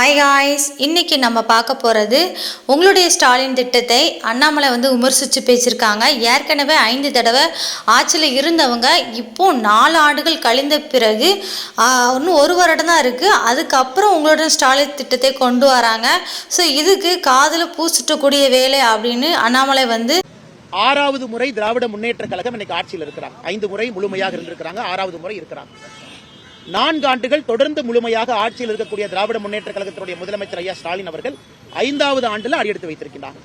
Hi guys இன்றைக்கி நம்ம பார்க்க போகிறது உங்களுடைய ஸ்டாலின் திட்டத்தை அண்ணாமலை வந்து விமர்சித்து பேசியிருக்காங்க. ஏற்கனவே ஐந்து தடவை ஆட்சியில் இருந்தவங்க இப்போ நாலு ஆண்டுகள் கழிந்த பிறகு இன்னும் ஒரு வருடம் தான் இருக்குது அதுக்கப்புறம் உங்களுடைய ஸ்டாலின் திட்டத்தை கொண்டு வராங்க. ஸோ இதுக்கு காதில் பூசிட்டக்கூடிய வேலை அப்படின்னு அண்ணாமலை வந்து ஆறாவது முறை திராவிட முன்னேற்ற கழகம் இன்னைக்கு ஆட்சியில் இருக்கிறாங்க. ஐந்து முறை முழுமையாக இருந்திருக்கிறாங்க. ஆறாவது முறை இருக்கிறாங்க. நான்கு ஆண்டுகள் தொடர்ந்து முழுமையாக ஆட்சியில் இருக்கக்கூடிய திராவிட முன்னேற்ற கழகத்தினுடைய முதலமைச்சர் ஐயா ஸ்டாலின் அவர்கள் ஐந்தாவது ஆண்டில் அடியெடுத்து வைத்திருக்கிறாங்க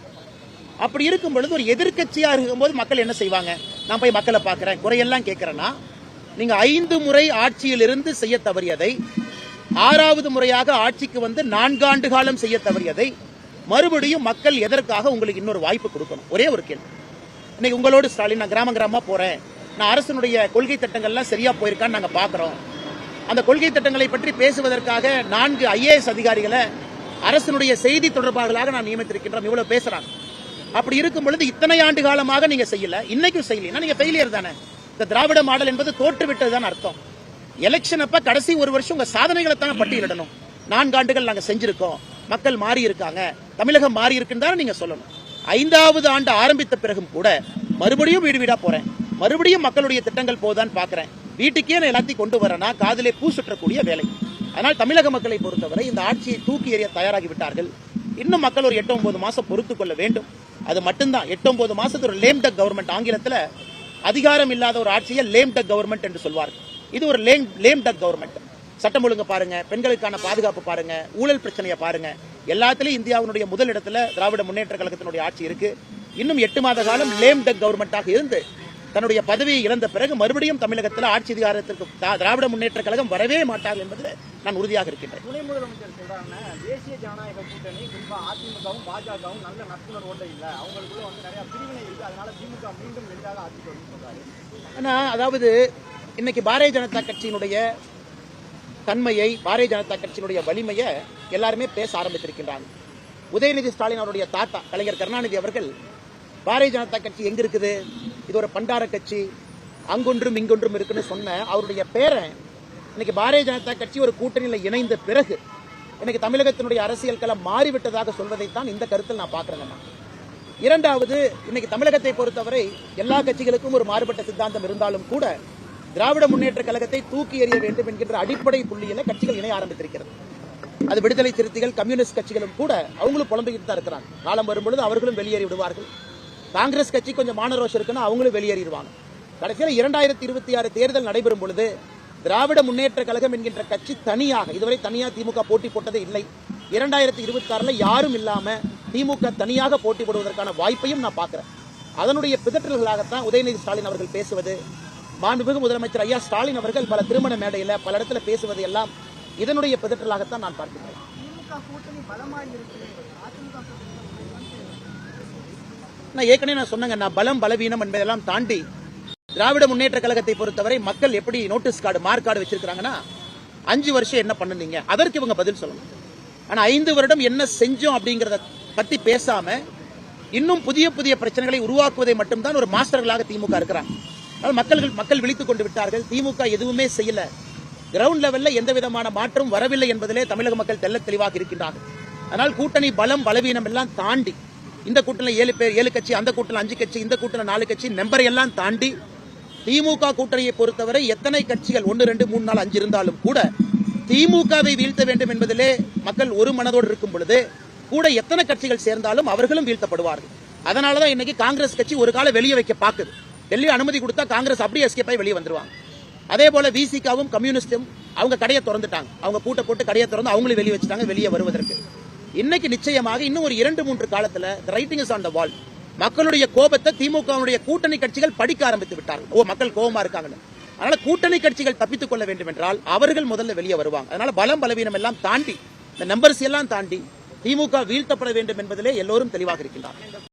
அப்படி இருக்கும் பொழுது ஒரு எதிர்க்கட்சியா இருக்கும்போது மக்கள் என்ன செய்வாங்க? நான் போய் மக்களை பார்க்கிறேன் குறையெல்லாம் கேட்கிறேன்னா நீங்க ஐந்து முறை ஆட்சியில் இருந்து செய்ய தவறியதை ஆறாவது முறையாக ஆட்சிக்கு வந்து நான்காண்டு காலம் செய்ய தவறியதை மறுபடியும் மக்கள் எதற்காக உங்களுக்கு இன்னொரு வாய்ப்பு கொடுக்கணும்? ஒரே ஒரு கேள்வி. இன்னைக்கு உங்களோடு ஸ்டாலின் நான் கிராம கிராமமா போறேன். நான் அரசனுடைய கொள்கை திட்டங்கள்லாம் சரியா போயிருக்கான்னு நாங்க பாக்குறோம். அந்த கொள்கை திட்டங்களை பற்றி பேசுவதற்காக நான்கு ஐஏஎஸ் அதிகாரிகளை அரசனுடைய செய்தி தொடர்பாளர்களாக நான் நியமித்திருக்கின்றோம். இவ்வளவு பேசுறாங்க. அப்படி இருக்கும் பொழுது இத்தனை ஆண்டு காலமாக நீங்க செய்யல. இன்னைக்கும் செய்யல நீங்க ஃபெயிலியர் தானே. இந்த திராவிட மாடல் என்பது தோற்றுவிட்டது தான் அர்த்தம். எலெக்ஷன் அப்ப கடைசி ஒரு வருஷம் உங்க சாதனைகளை தான் பட்டியலிடணும். நான்கு ஆண்டுகள் நாங்க செஞ்சிருக்கோம். மக்கள் மாறி இருக்காங்க. தமிழகம் மாறி இருக்குன்னு தானே நீங்க சொல்லணும். ஐந்தாவது ஆண்டு ஆரம்பித்த பிறகும் கூட மறுபடியும் வீடு வீடா போறேன். மறுபடியும் மக்களுடைய திட்டங்கள் போதான்னு பாக்குறேன். வீட்டுக்கே நான் எல்லாத்தையும் கொண்டு வரேன்னா காதிலே பூ சுற்றக்கூடிய வேலை. அதனால் தமிழக மக்களை பொறுத்தவரை இந்த ஆட்சியை தூக்கி எறிய தயாராகி விட்டார்கள். இன்னும் மக்கள் ஒரு எட்டு ஒன்பது மாசம் பொறுத்து கொள்ள வேண்டும். அது மட்டும்தான். எட்டு ஒன்பது மாதத்து ஒரு லேம் டக் கவர்மெண்ட் ஆங்கிலத்துல அதிகாரம் இல்லாத ஒரு ஆட்சியை லேம் டக் கவர்மெண்ட் என்று சொல்வார்கள். இது ஒரு லேம் லேம் டக் கவர்மெண்ட் சட்டம் ஒழுங்கு பாருங்க பெண்களுக்கான பாதுகாப்பு பாருங்க ஊழல் பிரச்சனையை பாருங்க. எல்லாத்துலயும் இந்தியாவினுடைய முதல் இடத்துல திராவிட முன்னேற்ற கழகத்தினுடைய ஆட்சி இருக்கு. இன்னும் எட்டு மாத காலம் லேம் டக் கவர்மெண்ட்டாக இருந்து தன்னுடைய பதவியை இழந்த பிறகு மறுபடியும் தமிழகத்தில் ஆட்சி அதிகாரத்திற்கு திராவிட முன்னேற்ற கழகம் வரவே மாட்டார்கள் என்பதில் நான் உறுதியாக இருக்கின்றேன். துணை முதலமைச்சர் சொல்றாங்க தேசிய ஜனநாயக கூட்டணி அதிமுகவும் பாஜகவும் நல்ல நட்புணர்வோட இல்ல. அவங்களுக்குள்ள வந்து நிறைய பிரிவினை இருக்கு. அதனால திமுக மீண்டும் எளிதாக ஆட்சிக்கு வரும்னு சொல்றாரு ஆனா அதாவது இன்னைக்கு பாரதிய ஜனதா கட்சியினுடைய தன்மையை பாரதிய ஜனதா கட்சியினுடைய வலிமையை எல்லாருமே பேச ஆரம்பித்திருக்கின்றாங்க. உதயநிதி ஸ்டாலின் அவருடைய தாத்தா கலைஞர் கருணாநிதி அவர்கள் பாரதிய ஜனதா கட்சி எங்க இருக்குது? இது ஒரு பண்டார கட்சி. அங்கொன்றும் இங்கொன்றும் இருக்குன்னு சொன்ன அவருடைய பேரன் இன்னைக்கு பாரதிய ஜனதா கட்சி ஒரு கூட்டணியில் இணைந்த பிறகு இன்னைக்கு தமிழகத்தினுடைய அரசியல் களம் மாறிவிட்டதாக சொல்வதைத்தான் இந்த கருத்தில் நான் பார்க்கிறேன் இரண்டாவது இன்னைக்கு தமிழகத்தை பொறுத்தவரை எல்லா கட்சிகளுக்கும் ஒரு மாறுபட்ட சித்தாந்தம் இருந்தாலும் கூட திராவிட முன்னேற்ற கழகத்தை தூக்கி எறிய வேண்டும் என்கின்ற அடிப்படை புள்ளியில கட்சிகள் இணைய ஆரம்பித்திருக்கிறது. அது விடுதலை சிறுத்தைகள் கம்யூனிஸ்ட் கட்சிகளும் கூட அவங்களும் புலம்பிக்கிட்டு தான் இருக்கிறாங்க. காலம் வரும்பொழுது அவர்களும் வெளியேறி விடுவார்கள். காங்கிரஸ் கட்சி கொஞ்சம் மானரோஷம் இருக்குன்னா அவங்களும் வெளியேறிடுவாங்க. கடைசியில் இரண்டாயிரத்தி இருபத்தி ஆறு தேர்தல் நடைபெறும் பொழுது திராவிட முன்னேற்ற கழகம் என்கின்ற கட்சி தனியாக இதுவரை தனியாக திமுக போட்டி போட்டதே இல்லை. இரண்டாயிரத்தி இருபத்தி ஆறில் யாரும் இல்லாமல் திமுக தனியாக போட்டி போடுவதற்கான வாய்ப்பையும் நான் பார்க்குறேன். அதனுடைய பிதற்றல்களாகத்தான் உதயநிதி ஸ்டாலின் அவர்கள் பேசுவது மாண்புமிகு முதலமைச்சர் ஐயா ஸ்டாலின் அவர்கள் பல திருமண மேடையில் பல இடத்துல பேசுவது எல்லாம் இதனுடைய பிதற்றலாகத்தான் நான் பார்க்கிறேன் திமுக கூட்டணி பலமாக இருக்கு அதிமுக நான் ஏற்கனவே நான் சொன்னேங்க நான் பலம் பலவீனம் என்பதெல்லாம் தாண்டி திராவிட முன்னேற்ற கழகத்தை பொறுத்தவரை மக்கள் எப்படி நோட்டீஸ் கார்டு மார்க் கார்டு வச்சிருக்காங்கன்னா அஞ்சு வருஷம் என்ன பண்ணுனீங்க? அதற்கு இவங்க பதில் சொல்லணும். ஆனா ஐந்து வருடம் என்ன செஞ்சோம் அப்படிங்கறத பத்தி பேசாம இன்னும் புதிய புதிய பிரச்சனைகளை உருவாக்குவதை மட்டும்தான் ஒரு மாஸ்டர்களாக திமுக இருக்கிறாங்க. அதனால் மக்கள் மக்கள் விழித்துக் கொண்டு விட்டார்கள். திமுக எதுவுமே செய்யல. கிரவுண்ட் லெவல்ல எந்த விதமான மாற்றம் வரவில்லை என்பதிலே தமிழக மக்கள் தெல்ல தெளிவாக இருக்கின்றார்கள். அதனால் கூட்டணி பலம் பலவீனம் எல்லாம் தாண்டி இந்த கூட்டணியில் ஏழு பேர் ஏழு கட்சி அந்த கூட்டணியில் அஞ்சு கட்சி இந்த கூட்டணியில் நாலு கட்சி நம்பரை எல்லாம் தாண்டி திமுக கூட்டணியை பொறுத்தவரை எத்தனை கட்சிகள் ஒன்று ரெண்டு மூணு நாள் அஞ்சு இருந்தாலும் கூட திமுகவை வீழ்த்த வேண்டும் என்பதிலே மக்கள் ஒரு மனதோடு இருக்கும் பொழுது கூட எத்தனை கட்சிகள் சேர்ந்தாலும் அவர்களும் வீழ்த்தப்படுவார்கள். அதனாலதான் இன்னைக்கு காங்கிரஸ் கட்சி ஒரு காலம் வெளியே வைக்க பார்க்குது. டெல்லி அனுமதி கொடுத்தா காங்கிரஸ் அப்படியே எஸ்கேப் ஆகி வெளியே வந்துருவாங்க. அதே போல விசிகாவும் கம்யூனிஸ்டும் அவங்க கடையை திறந்துட்டாங்க. அவங்க கூட்ட போட்டு கடையை திறந்து அவங்களும் வெளியே வச்சுட்டாங்க வெளியே வருவதற்கு. இன்னைக்கு நிச்சயமாக இன்னும் ஒரு இரண்டு மூன்று காலத்துல writing is on the wall மக்களுடைய கோபத்தை திமுகவுடைய கூட்டணி கட்சிகள் படிக்க ஆரம்பித்து விட்டார்கள். ஓ மக்கள் கோபமா இருக்காங்கன்னு. அதனால கூட்டணி கட்சிகள் தப்பித்துக் கொள்ள வேண்டும் என்றால் அவர்கள் முதல்ல வெளியே வருவாங்க. அதனால பலம் பலவீனம் எல்லாம் தாண்டி இந்த நம்பர்ஸ் எல்லாம் தாண்டி திமுக வீழ்த்தப்பட வேண்டும் என்பதிலே எல்லோரும் தெளிவாக இருக்கின்றார்